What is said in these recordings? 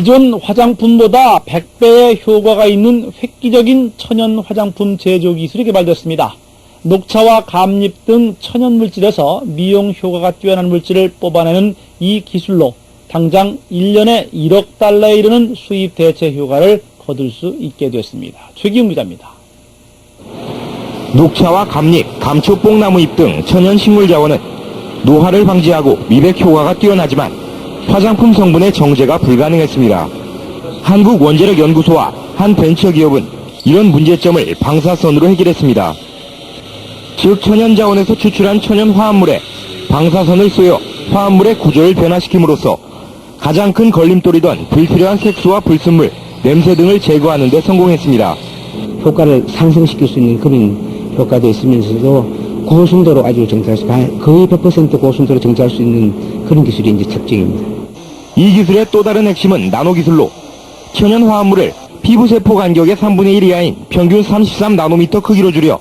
기존 화장품보다 100배의 효과가 있는 획기적인 천연 화장품 제조 기술이 개발됐습니다. 녹차와 감잎 등 천연 물질에서 미용 효과가 뛰어난 물질을 뽑아내는 이 기술로 당장 1년에 1억 달러에 이르는 수입 대체 효과를 거둘 수 있게 됐습니다. 최기웅 기자입니다. 녹차와 감잎, 감초 뽕나무 잎 등 천연 식물 자원은 노화를 방지하고 미백 효과가 뛰어나지만 화장품 성분의 정제가 불가능했습니다. 한국 원자력 연구소와 한 벤처 기업은 이런 문제점을 방사선으로 해결했습니다. 즉 천연 자원에서 추출한 천연 화합물에 방사선을 쏘여 화합물의 구조를 변화시킴으로써 가장 큰 걸림돌이던 불필요한 색소와 불순물, 냄새 등을 제거하는 데 성공했습니다. 효과를 상승시킬 수 있는 그런 효과도 있으면서도 고순도로 아주 정찰할 수, 거의 100% 고순도로 정찰할 수 있는 그런 기술이 이제 특징입니다. 이 기술의 또 다른 핵심은 나노 기술로 천연 화합물을 피부세포 간격의 3분의 1 이하인 평균 33나노미터 크기로 줄여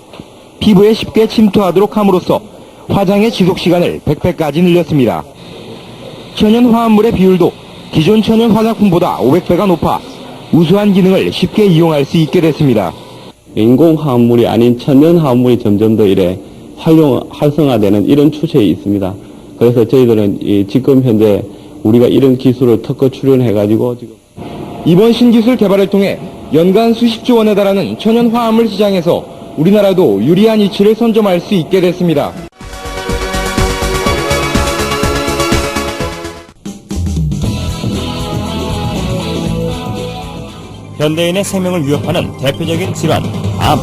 피부에 쉽게 침투하도록 함으로써 화장의 지속 시간을 100배까지 늘렸습니다. 천연 화합물의 비율도 기존 천연 화장품보다 500배가 높아 우수한 기능을 쉽게 이용할 수 있게 됐습니다. 인공 화합물이 아닌 천연 화합물이 점점 더 이래 활용, 활성화되는 이런 추세에 있습니다. 그래서 저희들은 이 지금 현재 우리가 이런 기술을 특허 출연해가지고 지금 이번 신기술 개발을 통해 연간 수십조 원에 달하는 천연 화합물 시장에서 우리나라도 유리한 위치를 선점할 수 있게 됐습니다. 현대인의 생명을 위협하는 대표적인 질환, 암.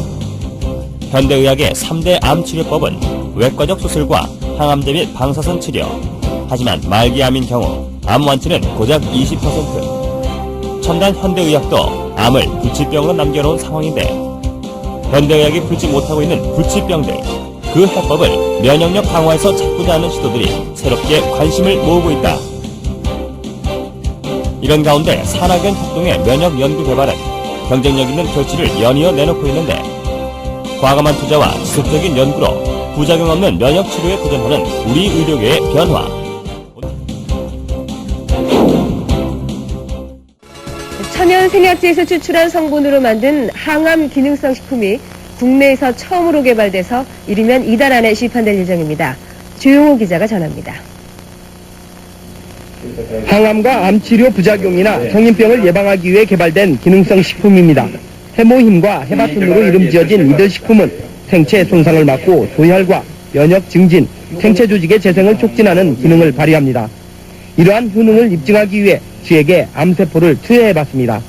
현대의학의 3대 암 치료법은 외과적 수술과 항암제 및 방사선 치료. 하지만 말기암인 경우 암 완치는 고작 20%. 첨단 현대의학도 암을 불치병으로 남겨놓은 상황인데 현대의학이 풀지 못하고 있는 불치병들 그 해법을 면역력 강화에서 찾고자 하는 시도들이 새롭게 관심을 모으고 있다. 이런 가운데 산학연 협동의 면역 연구 개발은 경쟁력 있는 결실을 연이어 내놓고 있는데 과감한 투자와 지속적인 연구로 부작용 없는 면역 치료에 도전하는 우리 의료계의 변화. 천연 생약제에서 추출한 성분으로 만든 항암 기능성 식품이 국내에서 처음으로 개발돼서 이르면 이달 안에 시판될 예정입니다. 주용호 기자가 전합니다. 항암과 암 치료 부작용이나 성인병을 예방하기 위해 개발된 기능성 식품입니다. 해모힘과 해바순으로 이름 지어진 이들 식품은 생체 손상을 막고 도혈과 면역 증진, 생체 조직의 재생을 촉진하는 기능을 발휘합니다. 이러한 효능을 입증하기 위해 쥐에게 암세포를 투여해봤습니다.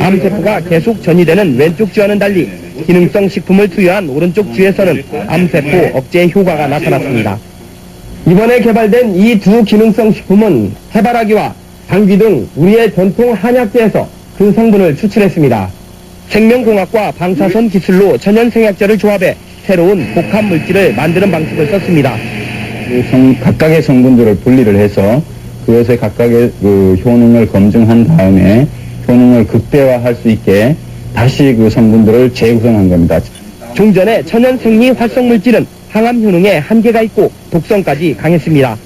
암세포가 계속 전이되는 왼쪽 쥐와는 달리 기능성 식품을 투여한 오른쪽 쥐에서는 암세포 억제 효과가 나타났습니다. 이번에 개발된 이 두 기능성 식품은 해바라기와 당귀 등 우리의 전통 한약재에서 그 성분을 추출했습니다. 생명공학과 방사선 기술로 천연 생약제를 조합해 새로운 복합 물질을 만드는 방식을 썼습니다. 그 성- 각각의 성분들을 분리를 해서 그것의 각각의 그 효능을 검증한 다음에 효능을 극대화할 수 있게 다시 그 성분들을 재구성한 겁니다. 종전의 천연 생리 활성 물질은 항암 효능에 한계가 있고 독성까지 강했습니다.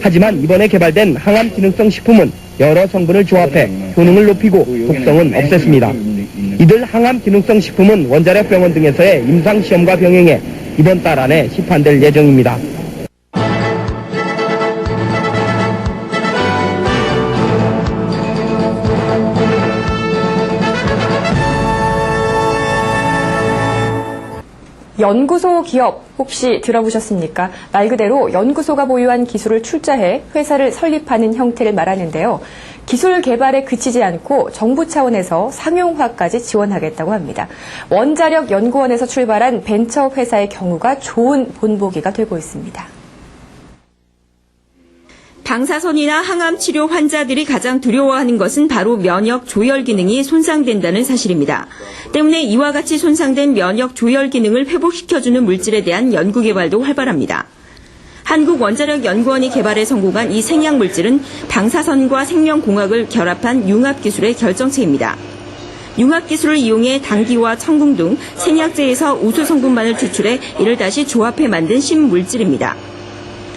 하지만 이번에 개발된 항암 기능성 식품은 여러 성분을 조합해 효능을 높이고 독성은 없앴습니다. 이들 항암 기능성 식품은 원자력 병원 등에서의 임상 시험과 병행해 이번 달 안에 시판될 예정입니다. 연구소 기업 혹시 들어보셨습니까? 말 그대로 연구소가 보유한 기술을 출자해 회사를 설립하는 형태를 말하는데요. 기술 개발에 그치지 않고 정부 차원에서 상용화까지 지원하겠다고 합니다. 원자력 연구원에서 출발한 벤처 회사의 경우가 좋은 본보기가 되고 있습니다. 방사선이나 항암 치료 환자들이 가장 두려워하는 것은 바로 면역 조혈 기능이 손상된다는 사실입니다. 때문에 이와 같이 손상된 면역 조혈 기능을 회복시켜주는 물질에 대한 연구 개발도 활발합니다. 한국원자력연구원이 개발에 성공한 이 생약 물질은 방사선과 생명공학을 결합한 융합 기술의 결정체입니다. 융합 기술을 이용해 당귀와 청궁 등 생약제에서 우수 성분만을 추출해 이를 다시 조합해 만든 신물질입니다.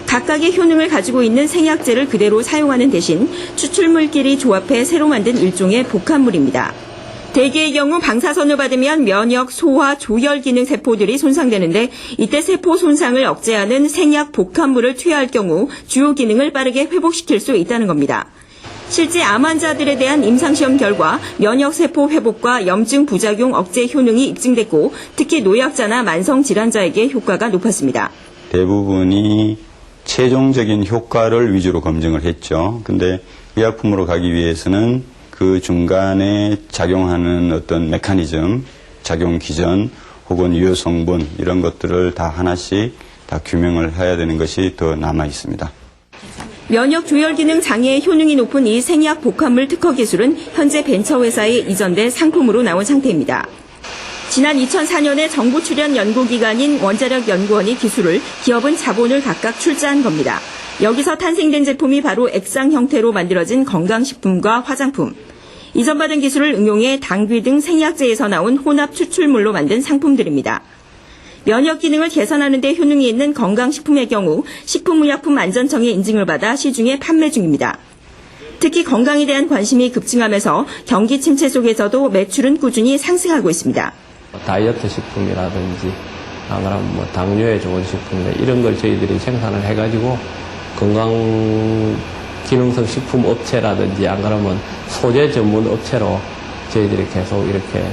각각의 효능을 가지고 있는 생약제를 그대로 사용하는 대신 추출물끼리 조합해 새로 만든 일종의 복합물입니다. 대개의 경우 방사선을 받으면 면역, 소화, 조혈 기능 세포들이 손상되는데 이때 세포 손상을 억제하는 생약 복합물을 투여할 경우 주요 기능을 빠르게 회복시킬 수 있다는 겁니다. 실제 암 환자들에 대한 임상시험 결과 면역세포 회복과 염증 부작용 억제 효능이 입증됐고 특히 노약자나 만성질환자에게 효과가 높았습니다. 대부분이 최종적인 효과를 위주로 검증을 했죠. 근데 의약품으로 가기 위해서는 그 중간에 작용하는 어떤 메커니즘, 작용 기전 혹은 유효 성분 이런 것들을 다 하나씩 다 규명을 해야 되는 것이 더 남아 있습니다. 면역 조혈 기능 장애의 효능이 높은 이 생약 복합물 특허 기술은 현재 벤처 회사에 이전돼 상품으로 나온 상태입니다. 지난 2004년에 정부 출연 연구기관인 원자력 연구원이 기술을 기업은 자본을 각각 출자한 겁니다. 여기서 탄생된 제품이 바로 액상 형태로 만들어진 건강식품과 화장품. 이전받은 기술을 응용해 당귀 등 생약제에서 나온 혼합 추출물로 만든 상품들입니다. 면역 기능을 개선하는 데 효능이 있는 건강식품의 경우 식품의약품안전청의 인증을 받아 시중에 판매 중입니다. 특히 건강에 대한 관심이 급증하면서 경기 침체 속에서도 매출은 꾸준히 상승하고 있습니다. 다이어트 식품이라든지 안 그러면 뭐 당뇨에 좋은 식품이나 이런 걸 저희들이 생산을 해가지고 건강 기능성 식품 업체라든지 안 그러면 소재 전문 업체로 저희들이 계속 이렇게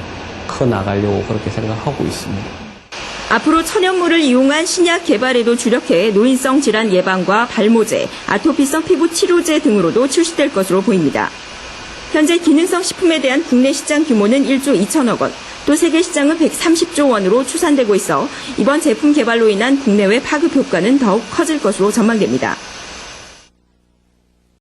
커 나가려고 그렇게 생각하고 있습니다. 앞으로 천연물을 이용한 신약 개발에도 주력해 노인성 질환 예방과 발모제, 아토피성 피부 치료제 등으로도 출시될 것으로 보입니다. 현재 기능성 식품에 대한 국내 시장 규모는 1조 2천억 원, 또 세계 시장은 130조 원으로 추산되고 있어 이번 제품 개발로 인한 국내외 파급 효과는 더욱 커질 것으로 전망됩니다.